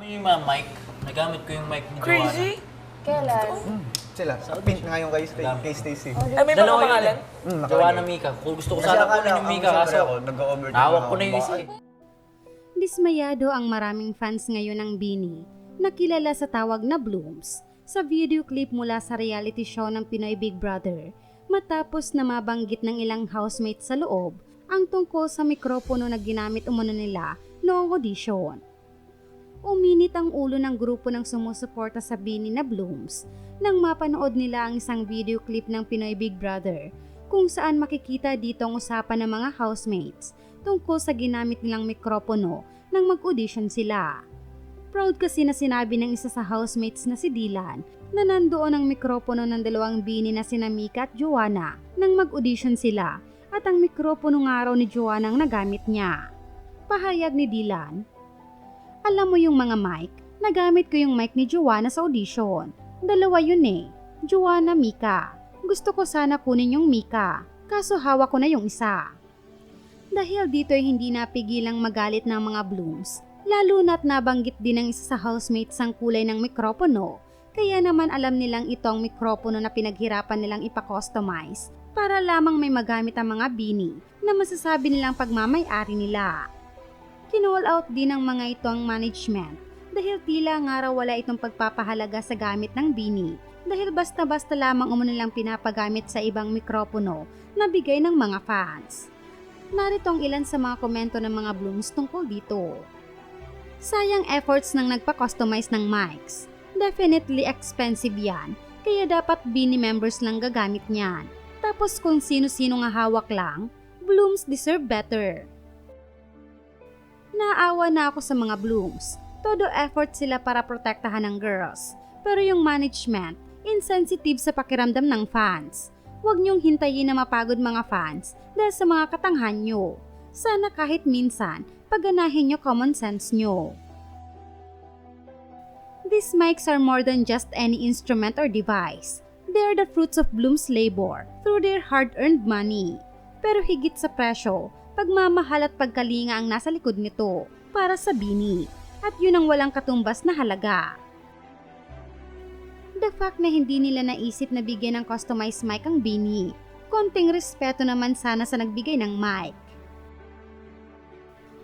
Mo yung mga mic? Nagamit ko yung mic ni Crazy? Kailan? Sila. Pink nga yung kay, kay, kay Stacy. Ay, may mga Dalawa yun pangalan? eh. Mm. Joanna Mika. Kung gusto ko Kasi sana kunin yung Mika siyempre kaso ako, nag-overthink hawak ako. ko na yung isa. Eh. Dismayado ang maraming fans ngayon ng Bini na kilala sa tawag na Blooms sa video clip mula sa reality show ng Pinoy Big Brother matapos na mabanggit ng ilang housemates sa loob ang tungkol sa mikropono na ginamit umano nila noong audition. Uminit ang ulo ng grupo ng sumusuporta sa Bini na Blooms nang mapanood nila ang isang video clip ng Pinoy Big Brother kung saan makikita dito ang usapan ng mga housemates tungkol sa ginamit nilang mikropono nang mag-audition sila. Proud kasi na sinabi ng isa sa housemates na si Dylan na nandoon ang mikropono ng dalawang bini na sina Mika at Joanna nang mag-audition sila at ang mikropono nga raw ni Joanna ang nagamit niya. Pahayag ni Dylan, Alam mo yung mga mic, nagamit ko yung mic ni Joanna sa audition. Dalawa yun eh, Joanna Mika. Gusto ko sana kunin yung Mika, kaso hawak ko na yung isa. Dahil dito ay hindi napigilang magalit ng mga blooms, lalo na't nabanggit din ng isa sa housemates ang kulay ng mikropono, kaya naman alam nilang ito ang mikropono na pinaghirapan nilang ipa-customize para lamang may magamit ang mga bini na masasabi nilang pagmamay-ari nila. Kinall out din ng mga ito ang management dahil tila nga raw wala itong pagpapahalaga sa gamit ng bini dahil basta-basta lamang umano nilang pinapagamit sa ibang mikropono na bigay ng mga fans. Narito ang ilan sa mga komento ng mga blooms tungkol dito. Sayang efforts ng nagpa-customize ng mics. Definitely expensive yan, kaya dapat Bini members lang gagamit niyan. Tapos kung sino-sino nga hawak lang, blooms deserve better. Naawa na ako sa mga blooms. Todo effort sila para protektahan ng girls. Pero yung management, insensitive sa pakiramdam ng fans. Huwag niyong hintayin na mapagod mga fans dahil sa mga katanghan niyo. Sana kahit minsan, pagganahin niyo common sense niyo. These mics are more than just any instrument or device. They are the fruits of Bloom's labor through their hard-earned money. Pero higit sa presyo, pagmamahal at pagkalinga ang nasa likod nito para sa bini. At yun ang walang katumbas na halaga. The fact na hindi nila naisip na bigyan ng customized mic ang bini. Konting respeto naman sana sa nagbigay ng mic.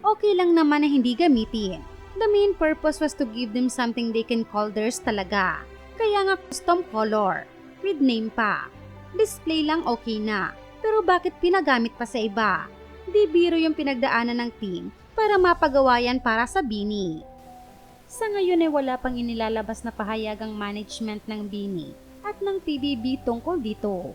Okay lang naman na hindi gamitin. The main purpose was to give them something they can call theirs talaga. Kaya nga custom color, with name pa. Display lang okay na, pero bakit pinagamit pa sa iba? Di biro yung pinagdaanan ng team para mapagawa yan para sa Bini. Sa ngayon ay wala pang inilalabas na pahayag ang management ng Bini at ng PBB tungkol dito.